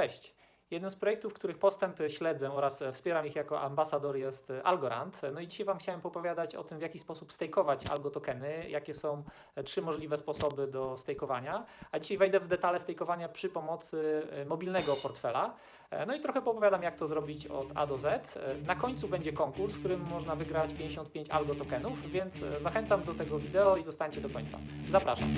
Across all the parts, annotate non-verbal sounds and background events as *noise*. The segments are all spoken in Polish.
Cześć. Jednym z projektów, których postępy śledzę oraz wspieram ich jako ambasador jest Algorand. No i dzisiaj Wam chciałem opowiadać o tym, w jaki sposób stakeować algo tokeny, jakie są trzy możliwe sposoby do stakeowania. A dzisiaj wejdę w detale stakeowania przy pomocy e, mobilnego portfela. E, No i trochę poopowiadam, jak to zrobić od A do Z. E, Na końcu będzie konkurs, w którym można wygrać 55 algo tokenów, więc zachęcam do tego wideo i zostańcie do końca. Zapraszam.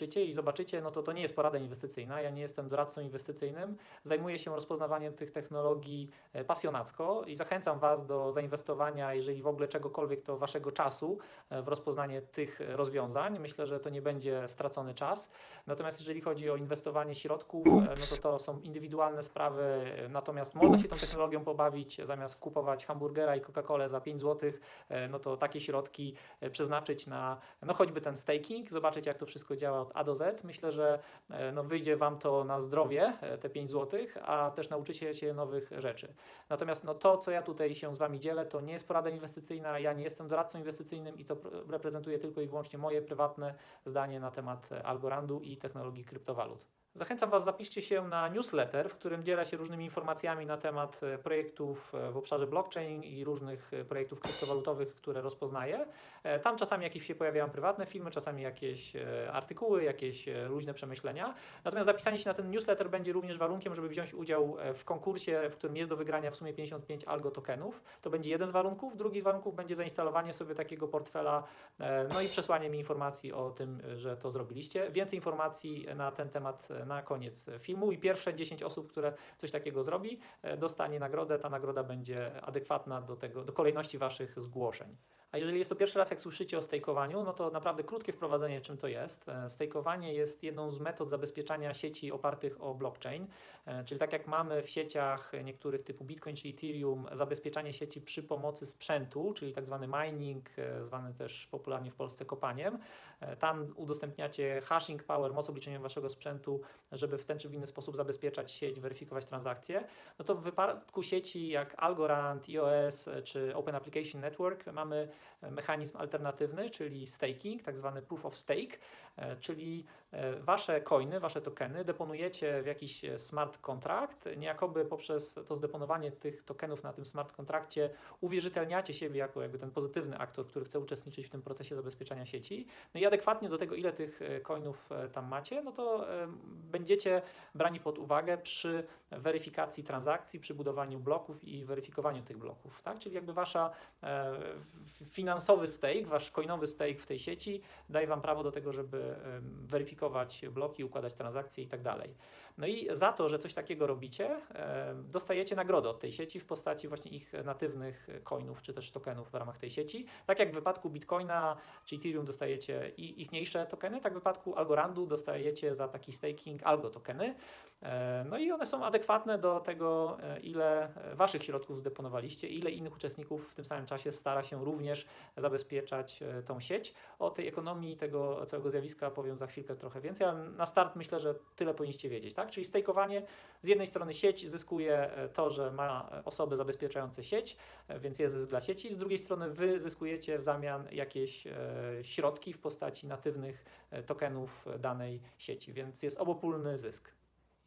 Usłyszycie i zobaczycie, no to to nie jest porada inwestycyjna. Ja nie jestem doradcą inwestycyjnym. Zajmuję się rozpoznawaniem tych technologii e, pasjonacko i zachęcam Was do zainwestowania, jeżeli w ogóle czegokolwiek, to Waszego czasu e, w rozpoznanie tych rozwiązań. Myślę, że to nie będzie stracony czas. Zamiast jeżeli chodzi o inwestowanie środków, e, no to to są indywidualne sprawy, natomiast można się tą technologią pobawić, zamiast kupować hamburgera i Coca-Colę za 5 zł, no to takie środki przeznaczyć na no choćby ten staking, zobaczyć jak to wszystko działa A do Z. Myślę, że e, no, wyjdzie Wam to na zdrowie, e, te 5 zł, a też nauczycie się nowych rzeczy. Natomiast no, to, co ja tutaj się z Wami dzielę, to nie jest porada inwestycyjna, ja nie jestem doradcą inwestycyjnym i to pr- reprezentuje tylko i wyłącznie moje prywatne zdanie na temat e, Algorandu i technologii kryptowalut. Zachęcam Was, zapiszcie się na newsletter, w którym dzielę się różnymi informacjami na temat e, projektów e, w obszarze blockchain i różnych e, projektów kryptowalutowych, które rozpoznaję. Tam czasami jakieś się pojawiają prywatne filmy, czasami jakieś artykuły, jakieś luźne przemyślenia. Natomiast zapisanie się na ten newsletter będzie również warunkiem, żeby wziąć udział w konkursie, w którym jest do wygrania w sumie 55 algo tokenów. To będzie jeden z warunków. Drugi z warunków będzie zainstalowanie sobie takiego portfela, no i przesłanie mi informacji o tym, że to zrobiliście. Więcej informacji na ten temat na koniec filmu i pierwsze 10 osób, które coś takiego zrobi, e, dostanie nagrodę. Ta nagroda będzie adekwatna do tego, do kolejności waszych zgłoszeń. A jeżeli jest to pierwszy raz, jak słyszycie o stejkowaniu, no to naprawdę krótkie wprowadzenie, czym to jest. E, Stejkowanie jest jedną z metod zabezpieczania sieci opartych o blockchain, E, czyli tak jak mamy w sieciach niektórych typu Bitcoin czy Ethereum, zabezpieczanie sieci przy pomocy sprzętu, czyli tak zwany mining, zwany też popularnie w Polsce kopaniem. Tam udostępniacie hashing power, moc obliczeniową waszego sprzętu, żeby w ten czy w inny sposób zabezpieczać sieć, weryfikować transakcje. No to w wypadku sieci jak Algorand, iOS czy Open Application Network mamy mechanizm alternatywny, czyli staking, tak zwany proof of stake, e, czyli e, wasze coiny, wasze tokeny deponujecie w jakiś smart contract, niejakoby poprzez to zdeponowanie tych tokenów na tym smart kontrakcie uwierzytelniacie siebie jako jakby ten pozytywny aktor, który chce uczestniczyć w tym procesie zabezpieczania sieci. No i adekwatnie do tego, ile tych e, coinów tam macie, no to będziecie brani pod uwagę przy weryfikacji transakcji, przy budowaniu bloków i weryfikowaniu tych bloków, tak? Czyli jakby wasza e, f- finansowy stake, wasz coinowy stake w tej sieci daje wam prawo do tego, żeby weryfikować bloki, układać transakcje i tak dalej. No i za to, że coś takiego robicie, dostajecie nagrodę od tej sieci w postaci właśnie ich natywnych coinów czy też tokenów w ramach tej sieci. Tak jak w wypadku Bitcoina czy Ethereum dostajecie i ichniejsze tokeny, tak w wypadku Algorandu dostajecie za taki staking algo tokeny. E, No i one są adekwatne do tego, e, ile e, waszych środków zdeponowaliście, ile innych uczestników w tym samym czasie stara się również zabezpieczać e, tą sieć. O tej ekonomii tego całego zjawiska powiem za chwilkę trochę więcej, ale na start myślę, że tyle powinniście wiedzieć, tak? Czyli stejkowanie z jednej strony sieć zyskuje e, to, że ma e, osoby zabezpieczające sieć, więc jest zysk dla sieci, z drugiej strony wy zyskujecie w zamian jakieś środki w postaci natywnych tokenów danej sieci, więc jest obopólny zysk.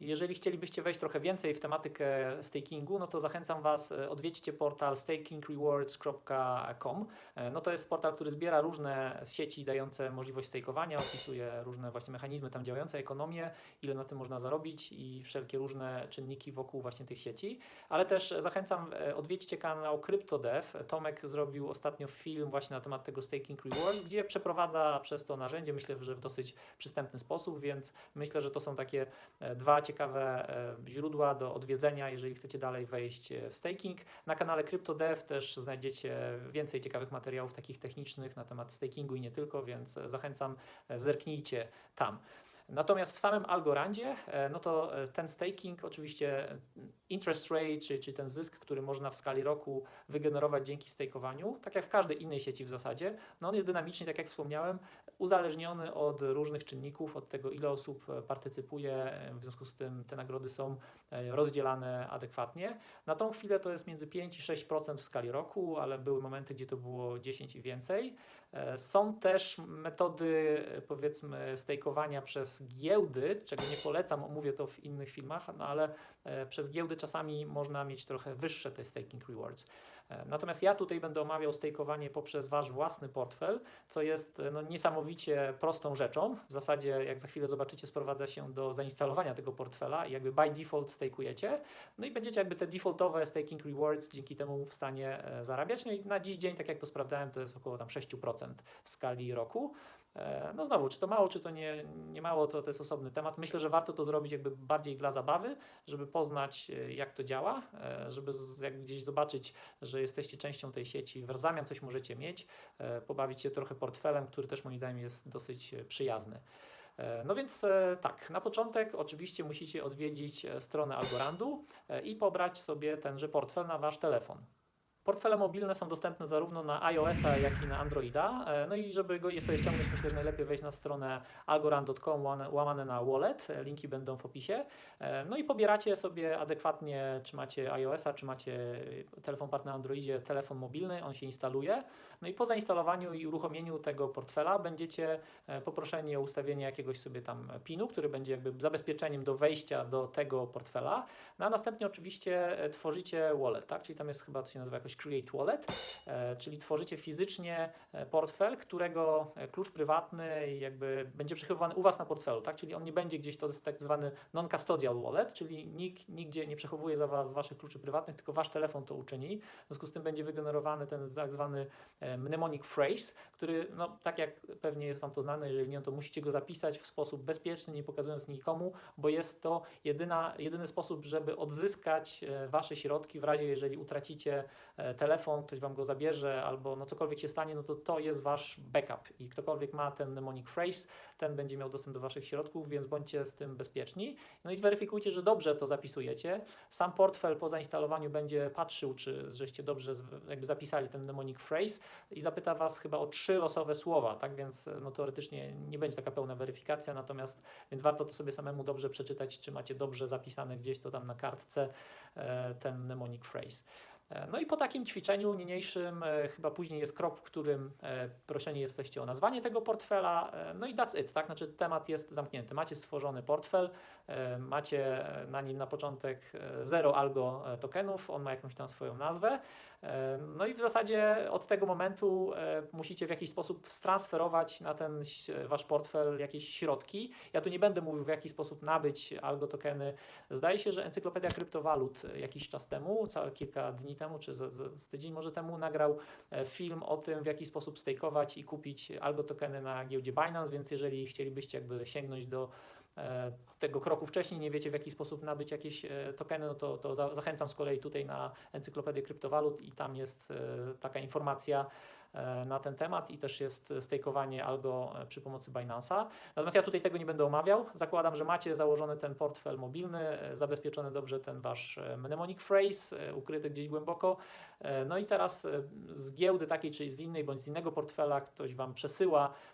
Jeżeli chcielibyście wejść trochę więcej w tematykę stakingu, no to zachęcam Was, e, odwiedźcie portal stakingrewards.com. E, No to jest portal, który zbiera różne sieci dające możliwość stakeowania, opisuje różne właśnie mechanizmy tam działające, ekonomię, ile na tym można zarobić i wszelkie różne czynniki wokół właśnie tych sieci. Ale też zachęcam, e, odwiedźcie kanał CryptoDev. Tomek zrobił ostatnio film właśnie na temat tego staking reward, gdzie przeprowadza przez to narzędzie, myślę, że w dosyć przystępny sposób, więc myślę, że to są takie dwa ciekawe e, źródła do odwiedzenia, jeżeli chcecie dalej wejść e, w staking. Na kanale CryptoDev też znajdziecie więcej ciekawych materiałów takich technicznych na temat stakingu i nie tylko, więc e, zachęcam, zerknijcie tam. Natomiast w samym Algorandzie, no to ten staking, oczywiście interest rate, czyli, czyli ten zysk, który można w skali roku wygenerować dzięki stakowaniu, tak jak w każdej innej sieci w zasadzie, no on jest dynamiczny, tak jak wspomniałem, uzależniony od różnych czynników, od tego ile osób partycypuje, w związku z tym te nagrody są rozdzielane adekwatnie. Na tą chwilę to jest między 5 i 6% w skali roku, ale były momenty, gdzie to było 10 i więcej. Są też metody, powiedzmy, stakeowania przez giełdy, czego nie polecam, omówię to w innych filmach, no ale e, przez giełdy czasami można mieć trochę wyższe te staking rewards. E, natomiast ja tutaj będę omawiał stakeowanie poprzez Wasz własny portfel, co jest no, niesamowicie prostą rzeczą. W zasadzie, jak za chwilę zobaczycie, sprowadza się do zainstalowania tego portfela i jakby by default stakujecie. No i będziecie jakby te defaultowe staking rewards dzięki temu w stanie e, zarabiać. No i na dziś dzień, tak jak to sprawdzałem, to jest około tam 6% w skali roku. E, no znowu, czy to mało, czy to nie, nie mało, to, to jest osobny temat. Myślę, że warto to zrobić jakby bardziej dla zabawy, żeby poznać e, jak to działa, e, żeby jak gdzieś zobaczyć, że jesteście częścią tej sieci, w zamian coś możecie mieć, pobawić się trochę portfelem, który też moim zdaniem jest dosyć przyjazny. No więc tak, na początek oczywiście musicie odwiedzić stronę Algorandu i pobrać sobie tenże portfel na Wasz telefon. Portfele mobilne są dostępne zarówno na iOS-a, jak i na Androida. E, no i żeby go je sobie ściągnąć, myślę, że najlepiej wejść na stronę algorand.com łamane na wallet. E, linki będą w opisie. E, no i pobieracie sobie adekwatnie, czy macie iOS-a, czy macie telefon partner na Androidzie, telefon mobilny, on się instaluje. No i po zainstalowaniu i uruchomieniu tego portfela będziecie poproszeni o ustawienie jakiegoś sobie tam PIN-u, który będzie jakby zabezpieczeniem do wejścia do tego portfela. No a następnie oczywiście tworzycie wallet, tak? Czyli tam jest chyba, to się nazywa jakoś Create Wallet, e, czyli tworzycie fizycznie e, portfel, którego e, klucz prywatny jakby będzie przechowywany u Was na portfelu, tak? Czyli on nie będzie gdzieś, to jest tak zwany non-custodial wallet, czyli nikt nigdzie nie przechowuje za Was Waszych kluczy prywatnych, tylko Wasz telefon to uczyni. W związku z tym będzie wygenerowany ten tak zwany mnemonic phrase, który, no tak jak pewnie jest Wam to znane, jeżeli nie, to musicie go zapisać w sposób bezpieczny, nie pokazując nikomu, bo jest to jedyna, jedyny sposób, żeby odzyskać Wasze środki w razie, jeżeli utracicie telefon, ktoś Wam go zabierze albo no cokolwiek się stanie, no to to jest Wasz backup i ktokolwiek ma ten mnemonic phrase, ten będzie miał dostęp do Waszych środków, więc bądźcie z tym bezpieczni. No i zweryfikujcie, że dobrze to zapisujecie. Sam portfel po zainstalowaniu będzie patrzył, czy żeście dobrze jakby zapisali ten mnemonic phrase i zapyta Was chyba o trzy losowe słowa, tak więc no teoretycznie nie będzie taka pełna weryfikacja, natomiast więc warto to sobie samemu dobrze przeczytać, czy macie dobrze zapisane gdzieś to tam na kartce e, ten mnemonic phrase. E, no i po takim ćwiczeniu niniejszym e, chyba później jest krok, w którym e, proszeni jesteście o nazwanie tego portfela. No i that's it, tak? Znaczy temat jest zamknięty. Macie stworzony portfel, macie na nim na początek zero algo tokenów, on ma jakąś tam swoją nazwę. No i w zasadzie od tego momentu musicie w jakiś sposób transferować na ten wasz portfel jakieś środki. Ja tu nie będę mówił w jaki sposób nabyć algo tokeny. Zdaje się, że Encyklopedia Kryptowalut jakiś czas temu, kilka dni temu, czy z, z tydzień może temu nagrał e, film o tym, w jaki sposób stakeować i kupić algo tokeny na giełdzie Binance, więc jeżeli chcielibyście jakby sięgnąć do e, tego kroku wcześniej, nie wiecie w jaki sposób nabyć jakieś e, tokeny, no to, to zachęcam z kolei tutaj na Encyklopedię Kryptowalut i tam jest taka informacja, E, na ten temat i też jest stakeowanie algo e, przy pomocy Binance'a. Natomiast ja tutaj tego nie będę omawiał. Zakładam, że macie założony ten portfel mobilny, e, zabezpieczony dobrze ten wasz mnemonic phrase, ukryty gdzieś głęboko. No i teraz z giełdy takiej czy z innej bądź z innego portfela ktoś wam przesyła E,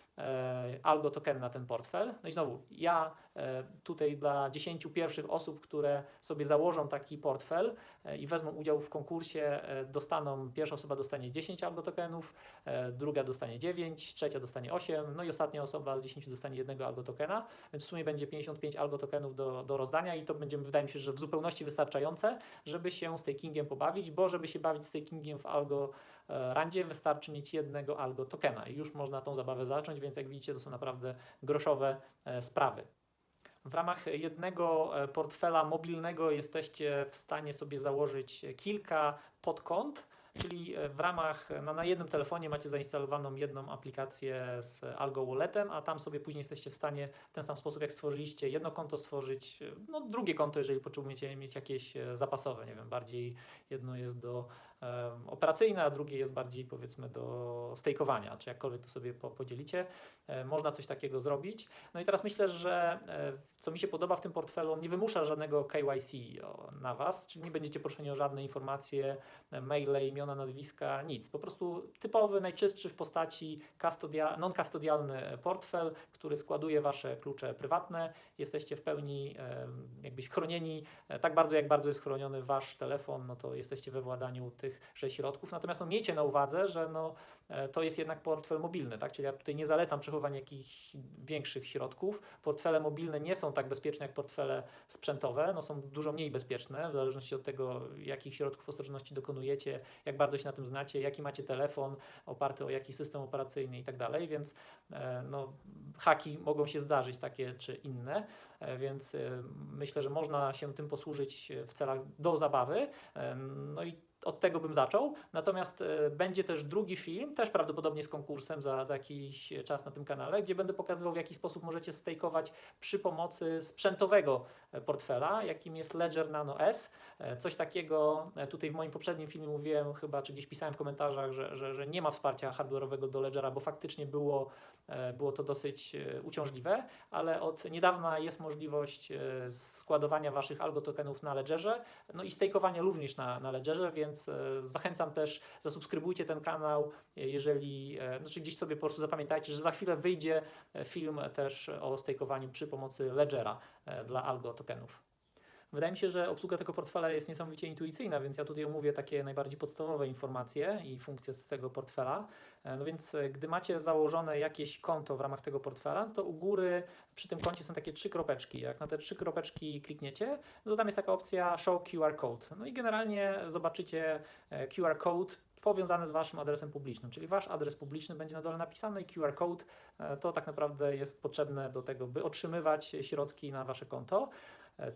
algo token na ten portfel. No i znowu, ja e, tutaj dla 10 pierwszych osób, które sobie założą taki portfel e, i wezmą udział w konkursie, dostaną, pierwsza osoba dostanie 10 algo tokenów, druga dostanie 9, trzecia dostanie 8, no i ostatnia osoba z 10 dostanie jednego algo tokena, więc w sumie będzie 55 algo tokenów do, do rozdania i to będzie, wydaje mi się, że w zupełności wystarczające, żeby się stakingiem pobawić, bo żeby się bawić stakingiem w algo E, randzie wystarczy mieć jednego algo tokena i już można tą zabawę zacząć, więc jak widzicie to są naprawdę groszowe e, sprawy. W ramach jednego e, portfela mobilnego jesteście w stanie sobie założyć kilka podkont, czyli e, w ramach, no, na jednym telefonie macie zainstalowaną jedną aplikację z Algo Walletem, a tam sobie później jesteście w stanie w ten sam sposób, jak stworzyliście jedno konto, stworzyć e, no, drugie konto, jeżeli potrzebujecie mieć jakieś e, zapasowe, nie wiem, bardziej jedno jest do operacyjne, a drugie jest bardziej powiedzmy do stejkowania, czy jakkolwiek to sobie po, podzielicie. E, Można coś takiego zrobić. No i teraz myślę, że e, co mi się podoba w tym portfelu, on nie wymusza żadnego KYC na Was, czyli nie będziecie proszeni o żadne informacje, e, maile, imiona, nazwiska, nic. Po prostu typowy, najczystszy w postaci custodia- non-custodialny portfel, który składuje Wasze klucze prywatne. Jesteście w pełni jakbyś chronieni tak bardzo, jak bardzo jest chroniony Wasz telefon, no to jesteście we władaniu tychże środków. Natomiast no, miejcie na uwadze, że no, to jest jednak portfel mobilny, tak? Czyli ja tutaj nie zalecam przechowywania jakichś większych środków. Portfele mobilne nie są tak bezpieczne jak portfele sprzętowe, no są dużo mniej bezpieczne, w zależności od tego, jakich środków ostrożności dokonujecie, jak bardzo się na tym znacie, jaki macie telefon oparty o jaki system operacyjny i tak dalej, więc e, no, haki mogą się zdarzyć takie czy inne, e, więc e, myślę, że można się tym posłużyć w celach do zabawy. E, No i od tego bym zaczął. Natomiast e, będzie też drugi film, też prawdopodobnie z konkursem za, za jakiś czas na tym kanale, gdzie będę pokazywał, w jaki sposób możecie stejkować przy pomocy sprzętowego portfela, jakim jest Ledger Nano S. Coś takiego, e, tutaj w moim poprzednim filmie mówiłem chyba, czy gdzieś pisałem w komentarzach, że, że, że nie ma wsparcia hardware'owego do Ledgera, bo faktycznie było, było to dosyć e, uciążliwe, ale od niedawna jest możliwość e, składowania Waszych algo tokenów na Ledgerze, no i stejkowania również na, na Ledgerze, więc e, zachęcam też, zasubskrybujcie ten kanał, e, jeżeli, e, znaczy gdzieś sobie po prostu zapamiętajcie, że za chwilę wyjdzie e, film też o stejkowaniu przy pomocy Ledgera e, dla algo tokenów. Wydaje mi się, że obsługa tego portfela jest niesamowicie intuicyjna, więc ja tutaj omówię takie najbardziej podstawowe informacje i funkcje z tego portfela. E, No więc e, gdy macie założone jakieś konto w ramach tego portfela, to u góry przy tym koncie są takie trzy kropeczki. Jak na te trzy kropeczki klikniecie, no to tam jest taka opcja Show QR Code. No i generalnie zobaczycie e, QR Code powiązany z Waszym adresem publicznym, czyli Wasz adres publiczny będzie na dole napisany i QR Code to tak naprawdę jest potrzebne do tego, by otrzymywać środki na Wasze konto.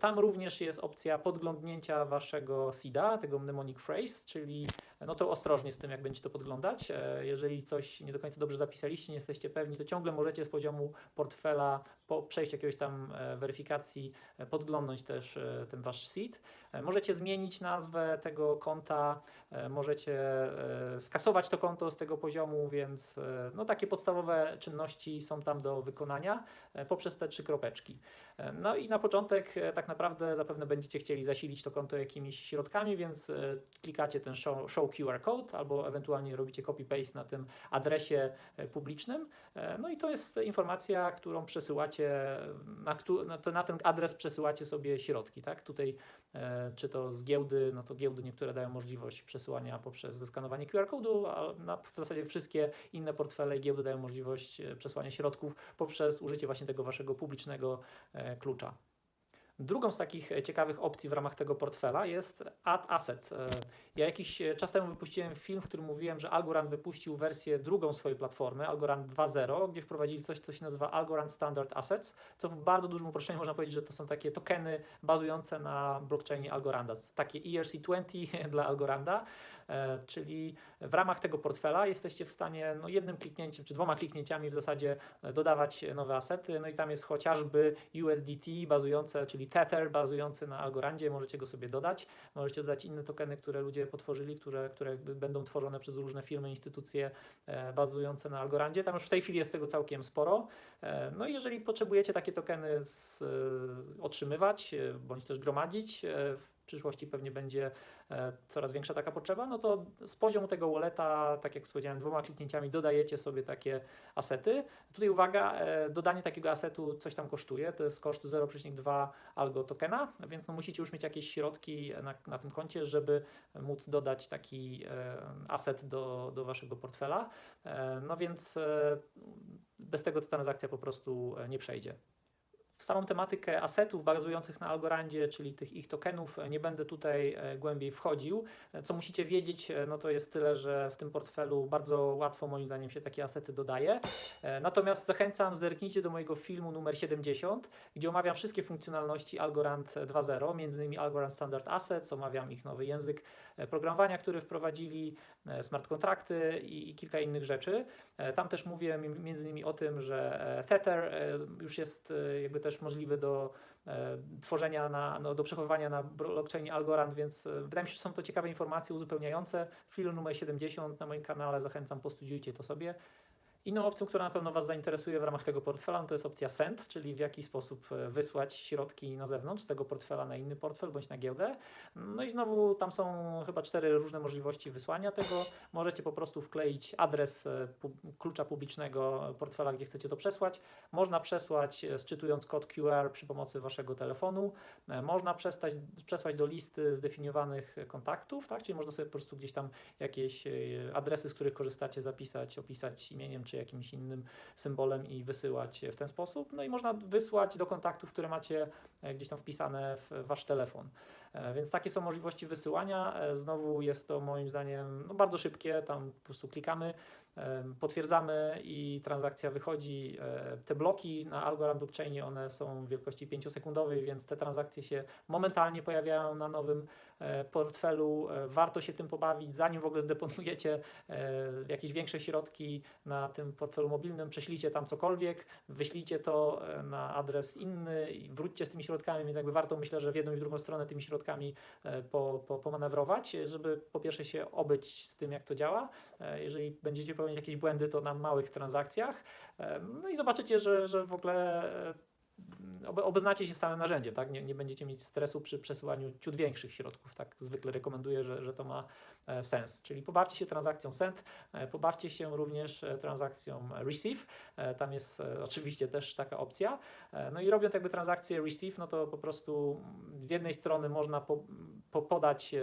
Tam również jest opcja podglądnięcia waszego SIDA, tego mnemonic phrase, czyli no to ostrożnie z tym, jak będziecie to podglądać. E, Jeżeli coś nie do końca dobrze zapisaliście, nie jesteście pewni, to ciągle możecie z poziomu portfela po przejściu jakiegoś tam e, weryfikacji e, podglądnąć też ten wasz. E, Możecie zmienić nazwę tego konta, możecie skasować to konto z tego poziomu, więc no takie podstawowe czynności są tam do wykonania poprzez te trzy kropeczki. No i na początek tak naprawdę zapewne będziecie chcieli zasilić to konto jakimiś środkami, więc klikacie ten show, show QR code albo ewentualnie robicie copy-paste na tym adresie e, publicznym. E, No i to jest informacja, którą przesyłacie, na, na, ten adres przesyłacie sobie środki, tak? Tutaj e, czy to z giełdy, no to giełdy niektóre dają możliwość przesyłania poprzez zeskanowanie QR kodu, a na, w zasadzie wszystkie inne portfele i giełdy dają możliwość przesłania środków poprzez użycie właśnie tego waszego publicznego klucza. Drugą z takich e, ciekawych opcji w ramach tego portfela jest Add Assets. E, Ja jakiś e, czas temu wypuściłem film, w którym mówiłem, że Algorand wypuścił wersję drugą swojej platformy, Algorand 2.0, gdzie wprowadzili coś, co się nazywa Algorand Standard Assets, co w bardzo dużym uproszczeniu można powiedzieć, że to są takie tokeny bazujące na blockchainie Algoranda. Takie ERC20 *laughs* dla Algoranda, czyli w ramach tego portfela jesteście w stanie no, jednym kliknięciem, czy dwoma kliknięciami w zasadzie e, dodawać nowe asety, no i tam jest chociażby USDT bazujące, czyli Tether bazujący na Algorandzie, możecie go sobie dodać, możecie dodać inne tokeny, które ludzie potworzyli, które, które będą tworzone przez różne firmy, instytucje e, bazujące na Algorandzie. Tam już w tej chwili jest tego całkiem sporo. E, no i jeżeli potrzebujecie takie tokeny z, e, otrzymywać, e, bądź też gromadzić, e, przyszłości pewnie będzie e, coraz większa taka potrzeba, no to z poziomu tego walleta, tak jak powiedziałem, dwoma kliknięciami dodajecie sobie takie asety. Tutaj uwaga, e, dodanie takiego asetu coś tam kosztuje, to jest koszt 0,2 algo tokena, więc no musicie już mieć jakieś środki na, na tym koncie, żeby móc dodać taki e, aset do, do waszego portfela. No więc bez tego ta transakcja po prostu nie przejdzie. W samą tematykę asetów bazujących na Algorandzie, czyli tych ich tokenów, nie będę tutaj e, głębiej wchodził. E, Co musicie wiedzieć, e, no to jest tyle, że w tym portfelu bardzo łatwo moim zdaniem się takie asety dodaje. Natomiast zachęcam, zerknijcie do mojego filmu numer 70, gdzie omawiam wszystkie funkcjonalności Algorand 2.0, między innymi Algorand Standard Assets, omawiam ich nowy język programowania, które wprowadzili, e, smart kontrakty i, i kilka innych rzeczy. E, Tam też mówię mi- między innymi o tym, że e, Tether już jest jakby też możliwy do tworzenia, na, no, do przechowywania na blockchainie Algorand, więc wydaje mi się, że są to ciekawe informacje uzupełniające. Film numer 70 na moim kanale, zachęcam, postudiujcie to sobie. Inną opcją, która na pewno Was zainteresuje w ramach tego portfela, no to jest opcja Send, czyli w jaki sposób e, wysłać środki na zewnątrz z tego portfela na inny portfel bądź na giełdę. No i znowu tam są chyba cztery różne możliwości wysłania tego. Możecie po prostu wkleić adres e, klucza publicznego portfela, gdzie chcecie to przesłać. Można przesłać e, sczytując kod QR przy pomocy Waszego telefonu. Można przestać, przesłać do listy zdefiniowanych kontaktów, tak? czyli można sobie po prostu gdzieś tam jakieś adresy, z których korzystacie, zapisać, opisać imieniem czy jakimś innym symbolem i wysyłać w ten sposób. No i można wysłać do kontaktów, które macie e, gdzieś tam wpisane w wasz telefon. E, Więc takie są możliwości wysyłania. E, Znowu jest to moim zdaniem no, bardzo szybkie, tam po prostu klikamy, potwierdzamy i transakcja wychodzi. Te bloki na Algorand blockchainie, one są wielkości 5-sekundowej, więc te transakcje się momentalnie pojawiają na nowym portfelu. E, Warto się tym pobawić, zanim w ogóle zdeponujecie e, jakieś większe środki na tym portfelu mobilnym, prześlijcie tam cokolwiek, wyślijcie to e, na adres inny i wróćcie z tymi środkami, więc jakby warto myślę, że w jedną i w drugą stronę tymi środkami e, po, po, pomanewrować, żeby po pierwsze się obyć z tym, jak to działa. E, Jeżeli będziecie popełniać jakieś błędy, to na małych transakcjach. E, No i zobaczycie, że, że w ogóle e, obeznacie się samym narzędziem, tak? Nie, nie będziecie mieć stresu przy przesyłaniu ciut większych środków, tak? Zwykle rekomenduję, że, że to ma e, sens. Czyli pobawcie się transakcją send, e, pobawcie się również e, transakcją receive. Tam jest oczywiście też taka opcja. No i robiąc jakby transakcję receive, no to po prostu mm, z jednej strony można po, po podać,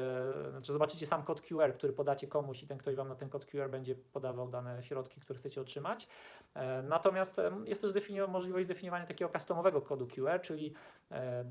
znaczy zobaczycie sam kod QR, który podacie komuś i ten ktoś Wam na ten kod QR będzie podawał dane środki, które chcecie otrzymać. Natomiast jest też możliwość zdefiniowania takiego customowego kodu QR, czyli e,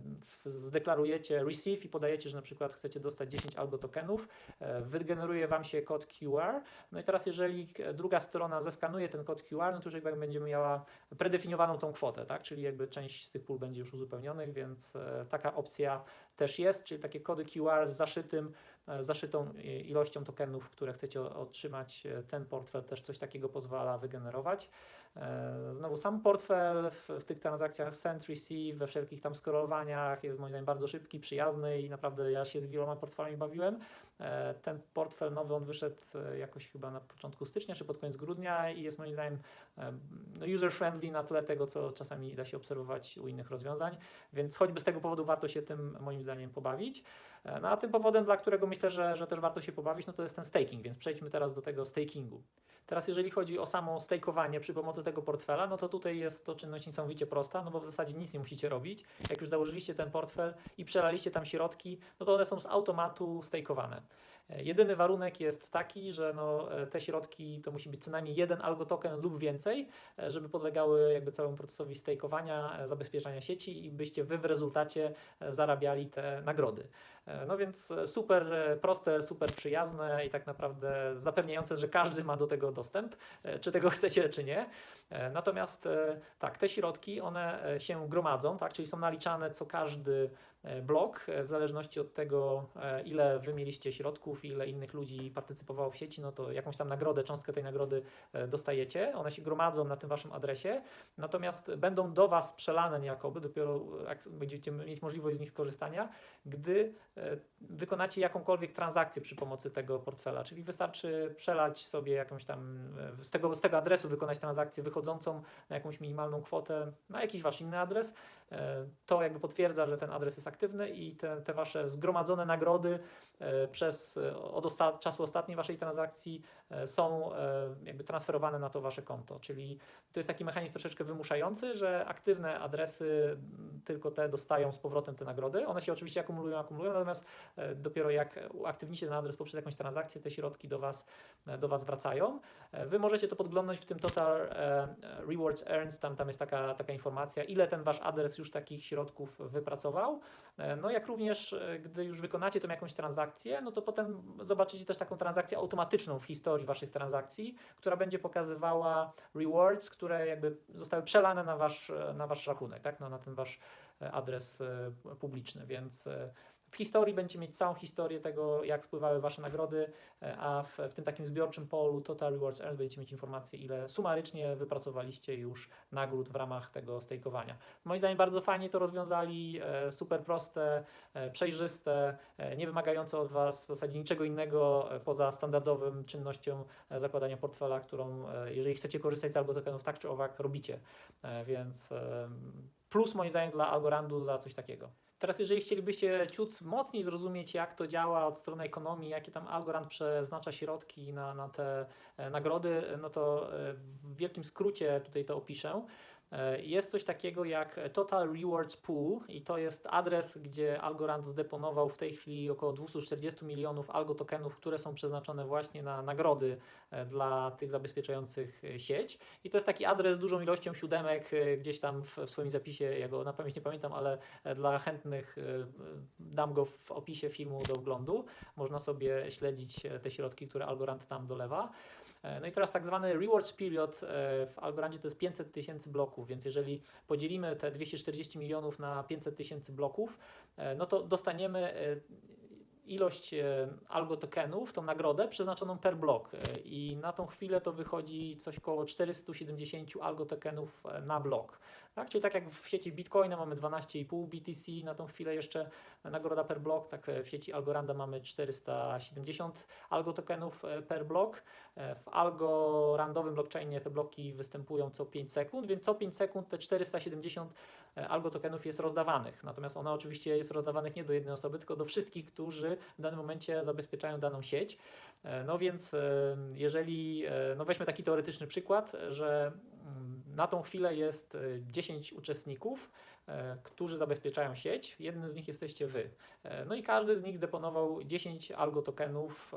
zdeklarujecie receive i podajecie, że na przykład chcecie dostać 10 algo tokenów, e, wygeneruje Wam się kod QR. No i teraz jeżeli k- druga strona zeskanuje ten kod QR, no to już jakby będzie miała predefiniowaną tą kwotę, tak? czyli jakby część z tych pól będzie już uzupełnionych, więc e, taka opcja też jest, czyli takie kody QR z zaszytym, e, zaszytą ilością tokenów, które chcecie otrzymać. E, Ten portfel też coś takiego pozwala wygenerować. E, Znowu sam portfel w, w tych transakcjach send, receive, we wszelkich tam skorowaniach jest moim zdaniem bardzo szybki, przyjazny i naprawdę ja się z wieloma portfelami bawiłem. E, Ten portfel nowy, on wyszedł e, jakoś chyba na początku stycznia czy pod koniec grudnia i jest moim zdaniem e, no, user-friendly na tle tego, co czasami da się obserwować u innych rozwiązań, więc choćby z tego powodu warto się tym moim zdaniem pobawić. No a tym powodem, dla którego myślę, że, że też warto się pobawić, no to jest ten staking, więc przejdźmy teraz do tego stakingu. Teraz jeżeli chodzi o samo stakeowanie przy pomocy tego portfela, no to tutaj jest to czynność niesamowicie prosta, no bo w zasadzie nic nie musicie robić. Jak już założyliście ten portfel i przelaliście tam środki, no to one są z automatu stakeowane. E, Jedyny warunek jest taki, że no, e, te środki to musi być co najmniej jeden algo token lub więcej, e, żeby podlegały jakby całemu procesowi stakeowania, zabezpieczania sieci i byście wy w rezultacie zarabiali te nagrody. No więc super proste, super przyjazne i tak naprawdę zapewniające, że każdy ma do tego dostęp, czy tego *laughs* chcecie, czy nie. Natomiast tak, te środki, one się gromadzą, tak, czyli są naliczane co każdy blok, e, w zależności od tego, e, ile wy mieliście środków, ile innych ludzi partycypowało w sieci, no to jakąś tam nagrodę, cząstkę tej nagrody e, dostajecie. One się gromadzą na tym waszym adresie, natomiast będą do was przelane niejako, dopiero e, jak będziecie mieć możliwość z nich skorzystania, gdy e, wykonacie jakąkolwiek transakcję przy pomocy tego portfela, czyli wystarczy przelać sobie jakąś tam e, z tego, z tego adresu wykonać transakcję wychodzącą na jakąś minimalną kwotę na jakiś wasz inny adres. E, To jakby potwierdza, że ten adres jest aktywny i te, te wasze zgromadzone nagrody e, przez e, od osta- czasu ostatniej waszej transakcji e, są jakby transferowane na to wasze konto. Czyli to jest taki mechanizm troszeczkę wymuszający, że aktywne adresy tylko te dostają z powrotem te nagrody. One się oczywiście akumulują, akumulują, natomiast dopiero jak uaktywnicie ten adres poprzez jakąś transakcję, te środki do was, do was wracają. Wy możecie to podglądnąć w tym Total Rewards Earns, tam, tam jest taka, taka informacja, ile ten wasz adres już takich środków wypracował. E, No jak również, e, gdy już wykonacie tą jakąś transakcję, no to potem zobaczycie też taką transakcję automatyczną w historii waszych transakcji, która będzie pokazywała rewards, które jakby zostały przelane na wasz, e, na wasz rachunek, tak? no, na ten wasz adres publiczny, więc w historii będziecie mieć całą historię tego, jak spływały Wasze nagrody, e, a w, w tym takim zbiorczym polu Total Rewards Earned będziecie mieć informacje, ile sumarycznie wypracowaliście już nagród w ramach tego stakeowania. Moim zdaniem bardzo fajnie to rozwiązali, e, super proste, e, przejrzyste, nie wymagające od Was w zasadzie niczego innego poza standardowym czynnością zakładania portfela, którą jeżeli chcecie korzystać z algo tokenów tak czy owak robicie. Więc plus moim zdaniem dla Algorandu za coś takiego. Teraz, jeżeli chcielibyście ciut mocniej zrozumieć, jak to działa od strony ekonomii, jakie tam Algorand przeznacza środki na, na te e, nagrody, no to e, w wielkim skrócie tutaj to opiszę. E, Jest coś takiego jak Total Rewards Pool i to jest adres, gdzie Algorand zdeponował w tej chwili około 240 milionów algo tokenów, które są przeznaczone właśnie na nagrody e, dla tych zabezpieczających e, sieć. I to jest taki adres z dużą ilością siódemek gdzieś tam w, swoim zapisie, ja go na pamięć nie pamiętam, ale dla chętnych dam go w opisie filmu do oglądu. Można sobie śledzić te środki, które Algorand tam dolewa. E, No i teraz tak zwany rewards period e, w Algorandzie to jest 500 tysięcy bloków, więc jeżeli podzielimy te 240 milionów na 500 tysięcy bloków, e, no to dostaniemy ilość algo tokenów, tą nagrodę przeznaczoną per blok i na tą chwilę to wychodzi coś koło 470 algo tokenów na blok. Tak? Czyli tak jak w sieci Bitcoina mamy 12,5 BTC na tą chwilę jeszcze nagroda per blok, tak e, w sieci Algoranda mamy 470 algo tokenów e, per blok. E, W algorandowym blockchainie te bloki występują co 5 sekund, więc co 5 sekund te 470 e, algo tokenów jest rozdawanych. Natomiast one oczywiście jest rozdawanych nie do jednej osoby, tylko do wszystkich, którzy w danym momencie zabezpieczają daną sieć. E, No więc e, jeżeli, e, no weźmy taki teoretyczny przykład, że mm, na tą chwilę jest e, 10 uczestników, którzy zabezpieczają sieć. Jednym z nich jesteście wy. No i każdy z nich zdeponował 10 algo tokenów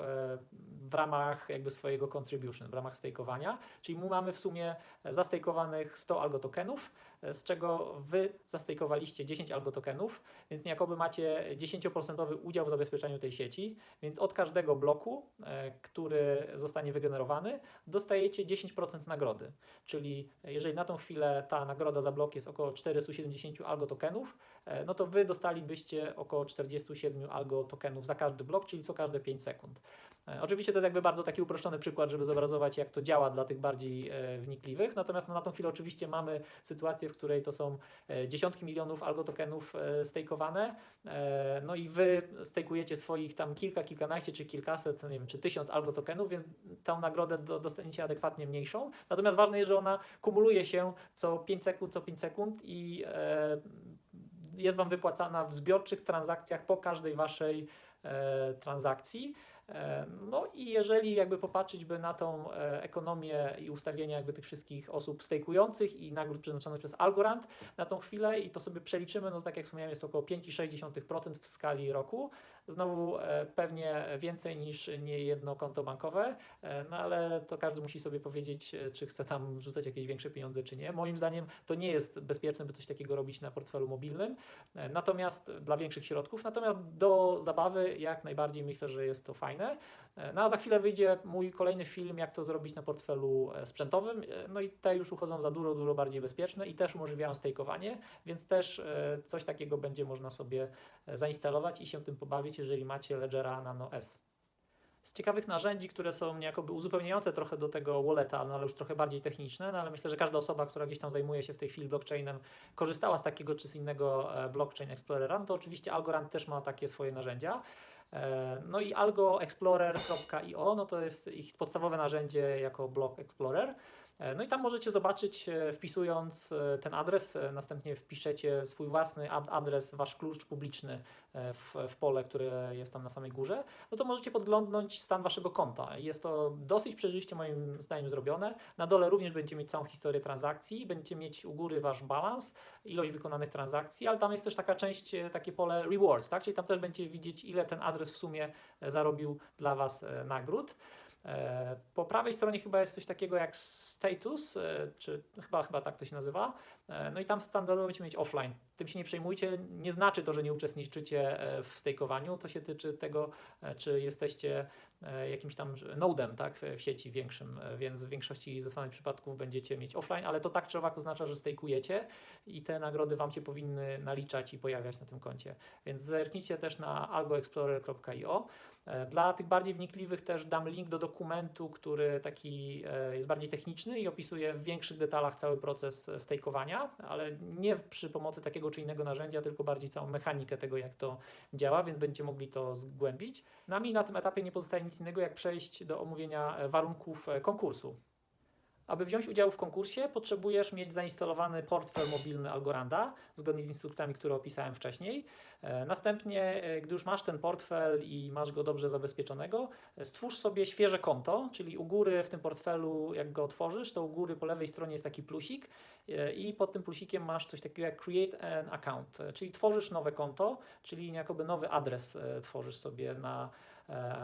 w ramach jakby swojego contribution, w ramach stakeowania, czyli mamy w sumie zastejkowanych 100 algo tokenów, z czego wy zastejkowaliście 10 algo tokenów, więc jakoby macie 10% udział w zabezpieczeniu tej sieci, więc od każdego bloku, e, który zostanie wygenerowany, dostajecie 10% nagrody. Czyli jeżeli na tą chwilę ta nagroda za blok jest około 470 algo tokenów, e, no to wy dostalibyście około 47 algo tokenów za każdy blok, czyli co każde 5 sekund. E, Oczywiście to jest jakby bardzo taki uproszczony przykład, żeby zobrazować, jak to działa dla tych bardziej e, wnikliwych. Natomiast no, na tą chwilę oczywiście mamy sytuację, w której to są e, dziesiątki milionów algo tokenów stejkowane. No i wy stejkujecie swoich tam kilka, kilkanaście czy kilkaset, nie wiem, czy tysiąc algo tokenów, więc tą nagrodę do, dostaniecie adekwatnie mniejszą. Natomiast ważne jest, że ona kumuluje się co 5 sekund, co 5 sekund i jest Wam wypłacana w zbiorczych transakcjach po każdej Waszej transakcji. E, No i jeżeli jakby popatrzeć by na tą e, ekonomię i ustawienia jakby tych wszystkich osób stejkujących i nagród przeznaczonych przez Algorand na tą chwilę i to sobie przeliczymy, no tak jak wspomniałem jest około 5,6% w skali roku. Znowu e, pewnie więcej niż nie jedno konto bankowe, e, no ale to każdy musi sobie powiedzieć, e, czy chce tam rzucać jakieś większe pieniądze, czy nie. Moim zdaniem to nie jest bezpieczne, by coś takiego robić na portfelu mobilnym, natomiast dla większych środków, natomiast do zabawy jak najbardziej myślę, że jest to fajne. No a za chwilę wyjdzie mój kolejny film, jak to zrobić na portfelu sprzętowym. No i te już uchodzą za dużo, dużo bardziej bezpieczne i też umożliwiają stakeowanie, więc też coś takiego będzie można sobie zainstalować i się tym pobawić, jeżeli macie Ledgera Nano S. Z ciekawych narzędzi, które są jakoby uzupełniające trochę do tego walleta, no ale już trochę bardziej techniczne, no ale myślę, że każda osoba, która gdzieś tam zajmuje się w tej chwili blockchainem, korzystała z takiego czy z innego e, blockchain explorera, no to oczywiście Algorand też ma takie swoje narzędzia. E, No i algoexplorer.io, no to jest ich podstawowe narzędzie jako block explorer. E, No i tam możecie zobaczyć, e, wpisując e, ten adres, następnie wpiszecie swój własny ad- adres, wasz klucz publiczny w, w pole, które jest tam na samej górze, no to możecie podglądnąć stan waszego konta. Jest to dosyć przejrzyście moim zdaniem zrobione. Na dole również będziecie mieć całą historię transakcji, będziecie mieć u góry wasz balans, ilość wykonanych transakcji, ale tam jest też taka część, takie pole rewards, tak? czyli tam też będziecie widzieć, ile ten adres w sumie zarobił dla was nagród. Po prawej stronie chyba jest coś takiego jak status, e, czy chyba, chyba tak to się nazywa. E, No i tam standardowo będziecie mieć offline. Tym się nie przejmujcie. Nie znaczy to, że nie uczestniczycie e, w stejkowaniu. To się tyczy tego, czy jesteście jakimś tam nodem tak, w sieci większym, e, więc w większości zdecydowanych przypadków będziecie mieć offline, ale to tak czy owak oznacza, że stejkujecie i te nagrody Wam się powinny naliczać i pojawiać na tym koncie. Więc zerknijcie też na algoexplorer.io. E, Dla tych bardziej wnikliwych też dam link do dokumentu, który taki e, jest bardziej techniczny i opisuje w większych detalach cały proces e, stejkowania, ale nie przy pomocy takiego czy innego narzędzia, tylko bardziej całą mechanikę tego, jak to działa, więc będziecie mogli to zgłębić. Nami na tym etapie nie pozostaje nic innego, jak przejść do omówienia e, warunków e, konkursu. Aby wziąć udział w konkursie, potrzebujesz mieć zainstalowany portfel mobilny Algoranda, zgodnie z instruktami, które opisałem wcześniej. E, Następnie, gdy już masz ten portfel i masz go dobrze zabezpieczonego, stwórz sobie świeże konto, czyli u góry w tym portfelu, jak go otworzysz, to u góry po lewej stronie jest taki plusik i pod tym plusikiem masz coś takiego jak Create an Account, czyli tworzysz nowe konto, czyli jakoby nowy adres tworzysz sobie na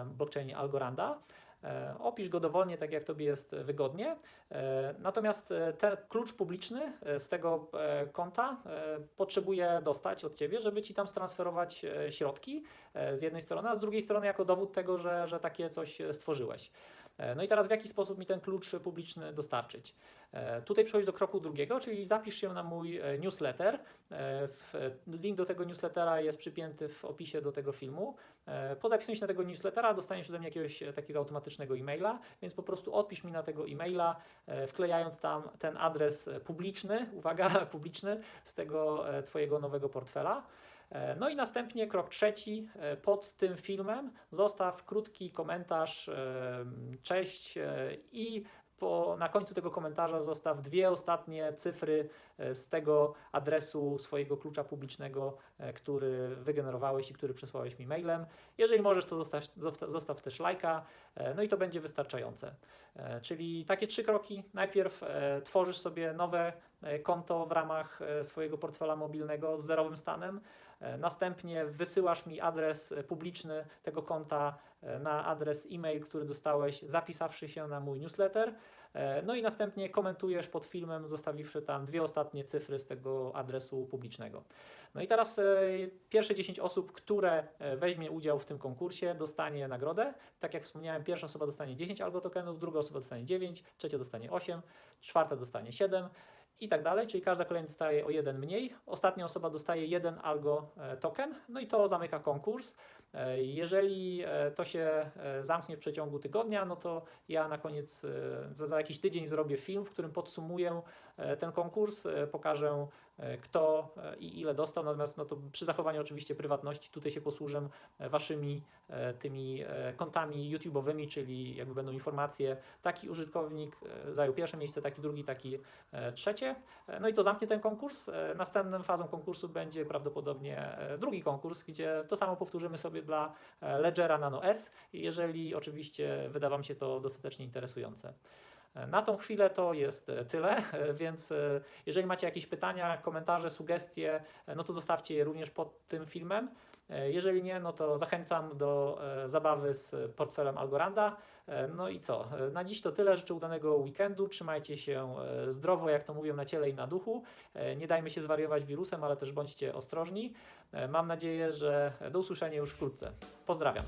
blockchainie Algoranda. E, Opisz go dowolnie, tak jak Tobie jest wygodnie. E, Natomiast e, ten klucz publiczny e, z tego e, konta e, potrzebuje dostać od Ciebie, żeby Ci tam stransferować e, środki e, z jednej strony, a z drugiej strony jako dowód tego, że, że takie coś e, stworzyłeś. E, No i teraz w jaki sposób mi ten klucz publiczny dostarczyć? E, Tutaj przechodź do kroku drugiego, czyli zapisz się na mój e, newsletter. Link do tego newslettera jest przypięty w opisie do tego filmu. Po zapisaniu się na tego newslettera dostaniesz ode mnie jakiegoś takiego automatycznego e-maila, więc po prostu odpisz mi na tego e-maila, wklejając tam ten adres publiczny, uwaga, *laughs* publiczny z tego Twojego nowego portfela. E, No i następnie krok trzeci, e, pod tym filmem zostaw krótki komentarz, e, cześć i po, na końcu tego komentarza zostaw dwie ostatnie cyfry z tego adresu swojego klucza publicznego, który wygenerowałeś i który przesłałeś mi mailem. Jeżeli możesz, to zostaw, zostaw, też lajka, no i to będzie wystarczające. Czyli takie trzy kroki. Najpierw tworzysz sobie nowe konto w ramach swojego portfela mobilnego z zerowym stanem. E, Następnie wysyłasz mi adres e, publiczny tego konta e, na adres e-mail, który dostałeś, zapisawszy się na mój newsletter. No i następnie komentujesz pod filmem, zostawiwszy tam dwie ostatnie cyfry z tego adresu publicznego. No i teraz pierwsze 10 osób, które weźmie udział w tym konkursie, dostanie nagrodę. Tak jak wspomniałem, pierwsza osoba dostanie 10 algo tokenów, druga osoba dostanie 9, trzecia dostanie 8, czwarta dostanie 7 i tak dalej, czyli każda kolejna dostaje o jeden mniej. Ostatnia osoba dostaje jeden algo e, token, no i to zamyka konkurs. E, Jeżeli e, to się zamknie w przeciągu tygodnia, no to ja na koniec, za, za jakiś tydzień zrobię film, w którym podsumuję ten konkurs, pokażę kto e, i ile dostał, natomiast no to przy zachowaniu oczywiście prywatności tutaj się posłużę e, waszymi e, tymi e, kontami YouTube'owymi, czyli jakby będą informacje, taki użytkownik e, zajął pierwsze miejsce, taki drugi, taki e, trzecie. E, No i to zamknie ten konkurs. E, Następną fazą konkursu będzie prawdopodobnie e, drugi konkurs, gdzie to samo powtórzymy sobie dla e, Ledgera Nano S, jeżeli oczywiście wyda Wam się to dostatecznie interesujące. Na tą chwilę to jest e, tyle, e, więc e, jeżeli macie jakieś pytania, komentarze, sugestie, no to zostawcie je również pod tym filmem. Jeżeli nie, no to zachęcam do zabawy z portfelem Algoranda. No i co? Na dziś to tyle. Życzę udanego weekendu. Trzymajcie się zdrowo, jak to mówią, na ciele i na duchu. Nie dajmy się zwariować wirusem, ale też bądźcie ostrożni. Mam nadzieję, że do usłyszenia już wkrótce. Pozdrawiam.